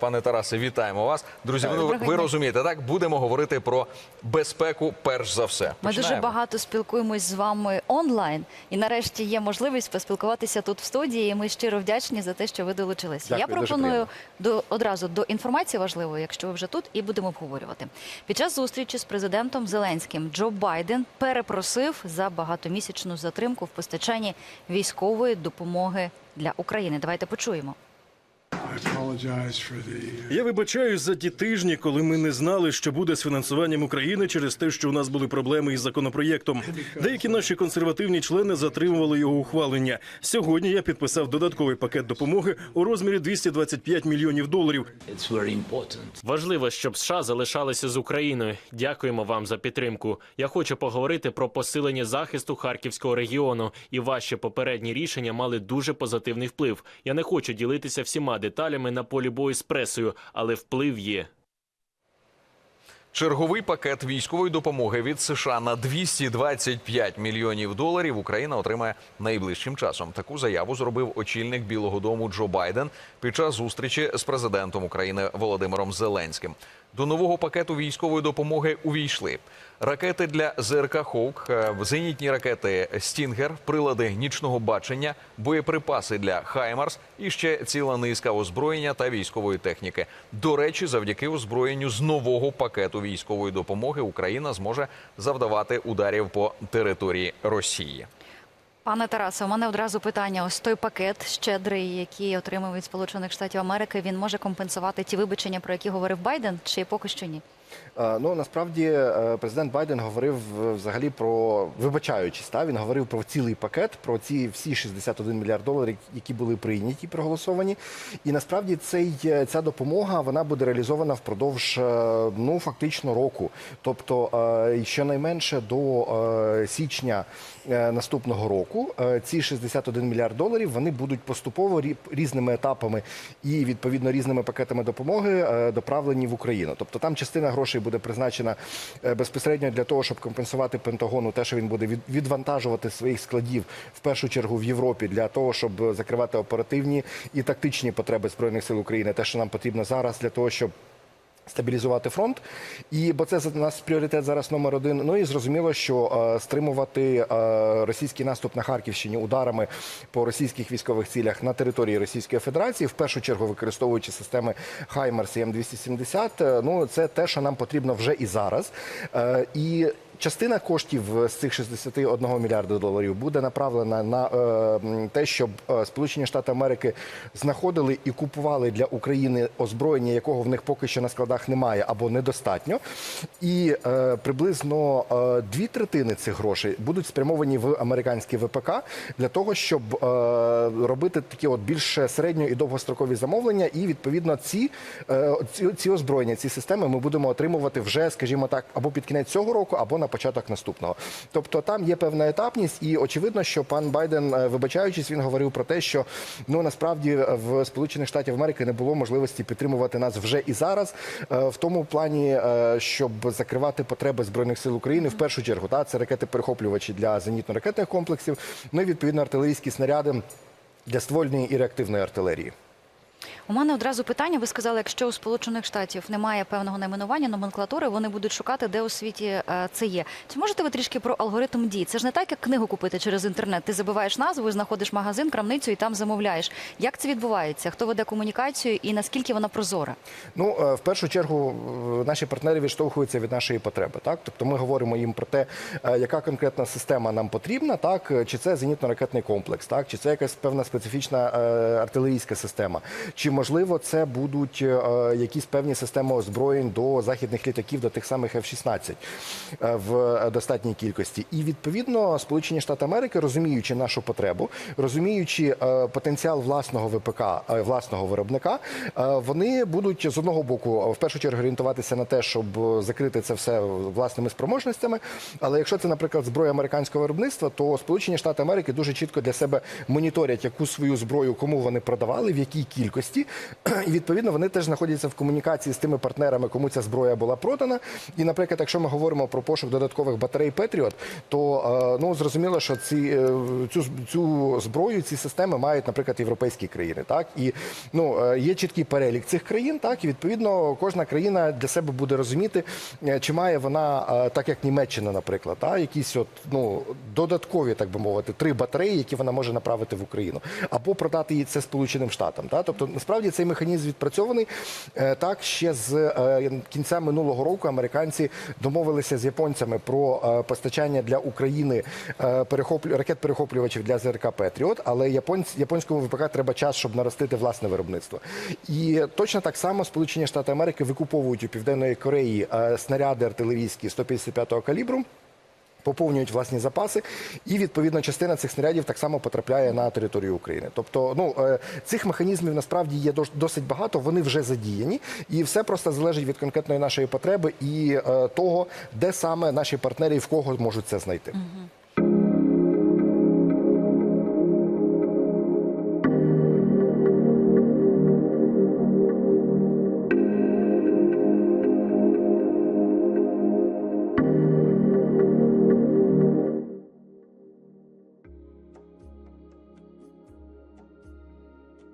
Пане Тарасе, вітаємо вас. Друзі, Доброго ви розумієте, так будемо говорити про безпеку перш за все. Ми дуже багато спілкуємось з вами онлайн, і нарешті є можливість поспілкуватися тут в студії. І ми щиро вдячні за те, що ви долучилися. Дякую, Я пропоную до одразу до інформації важливої, якщо ви вже тут, і будемо обговорювати. Під час зустрічі з президентом Зеленським Джо Байден перепросив за багатомісячну затримку в постачанні військової допомоги для України. Давайте почуємо. Я вибачаюсь за ті тижні, коли ми не знали, що буде з фінансуванням України через те, що у нас були проблеми із законопроєктом. Деякі наші консервативні члени затримували його ухвалення. Сьогодні я підписав додатковий пакет допомоги у розмірі 225 мільйонів доларів. It's. Важливо, щоб США залишалися з Україною. Дякуємо вам за підтримку. Я хочу поговорити про посилення захисту харківського регіону. І ваші попередні рішення мали дуже позитивний вплив. Я не хочу ділитися всіма деталями на полі бою з пресою, але вплив є. Черговий пакет військової допомоги від США на 225 мільйонів доларів Україна отримає найближчим часом. Таку заяву зробив очільник Білого Дому Джо Байден під час зустрічі з президентом України Володимиром Зеленським. До нового пакету військової допомоги увійшли ракети для ЗРК Хоук, е, зенітні ракети Стінгер, прилади нічного бачення, боєприпаси для Хаймарс і ще ціла низка озброєння та військової техніки. До речі, завдяки озброєнню з нового пакету військової допомоги Україна зможе завдавати ударів по території Росії. Пане Тарасе, у мене одразу питання. Ось той пакет щедрий, який отримав від Сполучених Штатів Америки, він може компенсувати ті вибачення, про які говорив Байден, чи поки що ні? Е, Ну насправді е, президент Байден говорив е, взагалі про вибачаючись, та він говорив про цілий пакет, про ці всі 61 мільярд доларів, які були прийняті, проголосовані. І насправді цей ця допомога вона буде реалізована впродовж ну фактично року. Тобто, щонайменше до січня наступного року е, ці 61 мільярд доларів вони будуть поступово рі- різними етапами і відповідно різними пакетами допомоги е, доправлені в Україну. Тобто там частина грошей буде призначена е, безпосередньо для того, щоб компенсувати Пентагону те, що він буде від- відвантажувати своїх складів в першу чергу в Європі для того, щоб закривати оперативні і тактичні потреби збройних сил України, те, що нам потрібно зараз для того, щоб стабілізувати фронт, і бо це за нас пріоритет зараз номер один. Ну і зрозуміло, що е, стримувати е, російський наступ на Харківщині ударами по російських військових цілях на території Російської Федерації, в першу чергу використовуючи системи Хаймерс і М270, е, ну це те, що нам потрібно вже і зараз. Е, і Частина коштів з цих 61 мільярда доларів буде направлена на е, те, щоб е, Сполучені Штати Америки знаходили і купували для України озброєння, якого в них поки що на складах немає або недостатньо. І е, приблизно дві третини цих грошей будуть спрямовані в американські ВПК для того, щоб робити такі от більш середньо і довгострокові замовлення. І відповідно ці, ці, ці озброєння, ці системи ми будемо отримувати вже, скажімо так, або під кінець цього року, або на початок наступного. Тобто там є певна етапність, і очевидно, що пан Байден, е, вибачаючись, він говорив про те, що ну насправді в Сполучених Штатів Америки не було можливості підтримувати нас вже і зараз, е, в тому плані, е, щоб закривати потреби збройних сил України в першу чергу. Та це ракети перехоплювачі для зенітно-ракетних комплексів, ну і відповідно артилерійські снаряди для ствольної і реактивної артилерії. У мене одразу питання. Ви сказали, якщо у Сполучених Штатів немає певного найменування, номенклатури, вони будуть шукати, де у світі е, це є. Чи можете ви трішки про алгоритм дій? Це ж не так, як книгу купити через інтернет. Ти забиваєш назву, знаходиш магазин, крамницю і там замовляєш. Як це відбувається? Хто веде комунікацію і наскільки вона прозора? Ну, е, в першу чергу, е, наші партнери відштовхуються від нашої потреби. Так, тобто ми говоримо їм про те, яка конкретна система нам потрібна, так чи це зенітно-ракетний комплекс, так чи це якась певна специфічна артилерійська система, чи можливо це будуть е, якісь певні системи озброєнь до західних літаків, до тих самих F-16 е, в е, достатній кількості. І відповідно Сполучені Штати Америки, розуміючи нашу потребу, розуміючи потенціал власного ВПК, власного виробника, вони будуть з одного боку в першу чергу орієнтуватися на те, щоб закрити це все власними спроможностями. Але якщо це, наприклад, зброя американського виробництва, то Сполучені Штати Америки дуже чітко для себе моніторять, яку свою зброю кому вони продавали, в якій кількості. Кількості, і відповідно вони теж знаходяться в комунікації з тими партнерами, кому ця зброя була продана. І, наприклад, якщо ми говоримо про пошук додаткових батарей Петріот, то е, ну зрозуміло, що ці е, цю цю зброю, ці системи мають, наприклад, європейські країни. Так і ну е, є чіткий перелік цих країн, так і відповідно кожна країна для себе буде розуміти, чи має вона, так як Німеччина, наприклад, та якісь от ну додаткові, так би мовити, три батареї, які вона може направити в Україну, або продати її це Сполученим Штатам. Та тобто насправді цей механізм відпрацьований Е, так ще з е, кінця минулого року. Американці домовилися з японцями про е, постачання для України ракет перехоплювачів для ЗРК Петріот, але японць, японському ВПК треба час, щоб наростити власне виробництво. І точно так само Сполучені Штати Америки викуповують у Південної Кореї снаряди артилерійські 155-го калібру. Поповнюють власні запаси, і відповідно частина цих снарядів так само потрапляє на територію України. Тобто, ну е, цих механізмів насправді є дос- досить багато. Вони вже задіяні, і все просто залежить від конкретної нашої потреби і е, того, де саме наші партнери і в кого можуть це знайти.